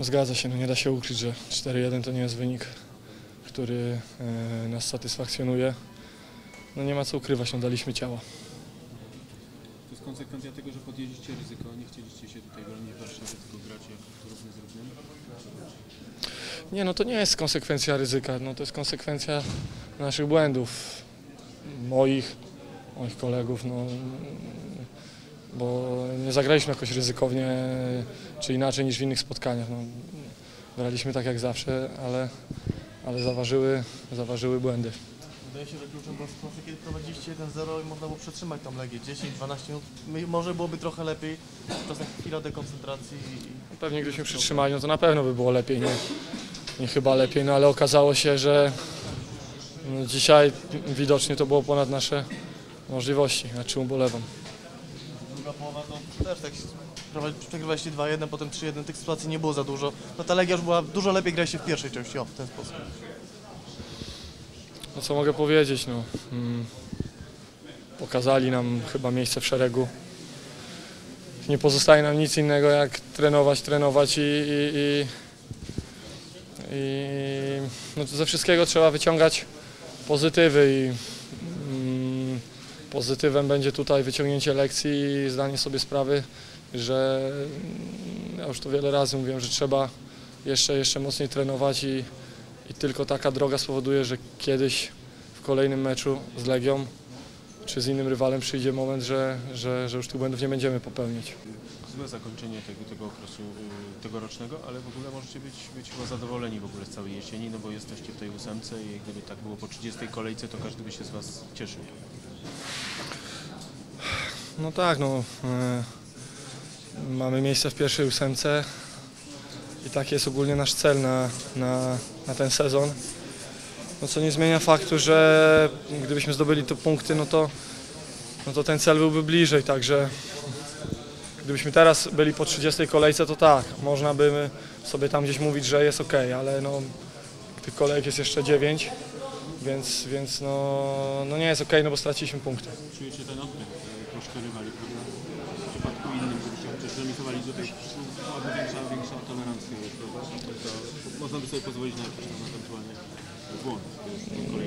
Zgadza się, no nie da się ukryć, że 4-1 to nie jest wynik, który e, nas satysfakcjonuje. No nie ma co ukrywać, no daliśmy ciała. To jest konsekwencja tego, że podjęliście ryzyko, nie chcieliście się tutaj bronić w Warszawie, tylko grać jak równy z równym? Nie, no to nie jest konsekwencja ryzyka, no to jest konsekwencja naszych błędów, moich, moich kolegów, no bo nie zagraliśmy jakoś ryzykownie czy inaczej niż w innych spotkaniach. No, graliśmy tak jak zawsze, ale, ale zaważyły, zaważyły błędy. Wydaje się, że kluczem była sytuacja, kiedy prowadziliście 1-0 i można było przetrzymać tą Legię 10-12 minut. Może byłoby trochę lepiej, czasem chwila dekoncentracji i... Pewnie gdybyśmy przytrzymali, no to na pewno by było lepiej, nie, nie chyba lepiej, no ale okazało się, że no, dzisiaj widocznie to było ponad nasze możliwości, na czym ubolewam. Druga połowa to też tak prowadzi- przegrywaliście 2-1, potem 3-1, tych sytuacji nie było za dużo. No ta Legia już była, dużo lepiej graliście w pierwszej części, o, w ten sposób. No co mogę powiedzieć, no. Mm, pokazali nam chyba miejsce w szeregu. Nie pozostaje nam nic innego jak trenować, trenować i, i, i, i no ze wszystkiego trzeba wyciągać pozytywy i pozytywem będzie tutaj wyciągnięcie lekcji i zdanie sobie sprawy, że mm, ja już to wiele razy mówiłem, że trzeba jeszcze, jeszcze mocniej trenować i, i tylko taka droga spowoduje, że kiedyś w kolejnym meczu z Legią czy z innym rywalem przyjdzie moment, że, że, że już tych błędów nie będziemy popełniać. Złe zakończenie tego, tego okresu y, tegorocznego, ale w ogóle możecie być, być chyba zadowoleni w ogóle z całej jesieni, no bo jesteście w tej ósemce i gdyby tak było po 30 kolejce, to każdy by się z Was cieszył. No tak, no. E, mamy miejsce w pierwszej ósemce i taki jest ogólnie nasz cel na, na, na ten sezon. No co nie zmienia faktu, że gdybyśmy zdobyli te punkty, no to, no to ten cel byłby bliżej, także gdybyśmy teraz byli po 30 kolejce, to tak, można by sobie tam gdzieś mówić, że jest ok, ale no, tych kolejek jest jeszcze 9, więc, więc no, no nie jest ok, no bo straciliśmy punkty. Czujecie ten y, troszkę prawda? W przypadku innym, gdybyście chociaż remisowali tutaj, byłaby większa, większa tolerancja można by sobie pozwolić na jakiś tam ewentualnie błąd.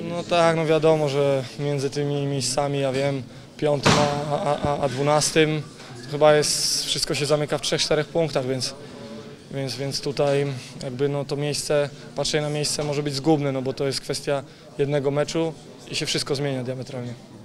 No tak, no wiadomo, że między tymi miejscami, ja wiem, piątym a, a, a, a dwunastym chyba jest, wszystko się zamyka w 3-4 punktach, więc, więc, więc tutaj jakby no to miejsce, patrzenie na miejsce może być zgubne, no bo to jest kwestia jednego meczu i się wszystko zmienia diametralnie.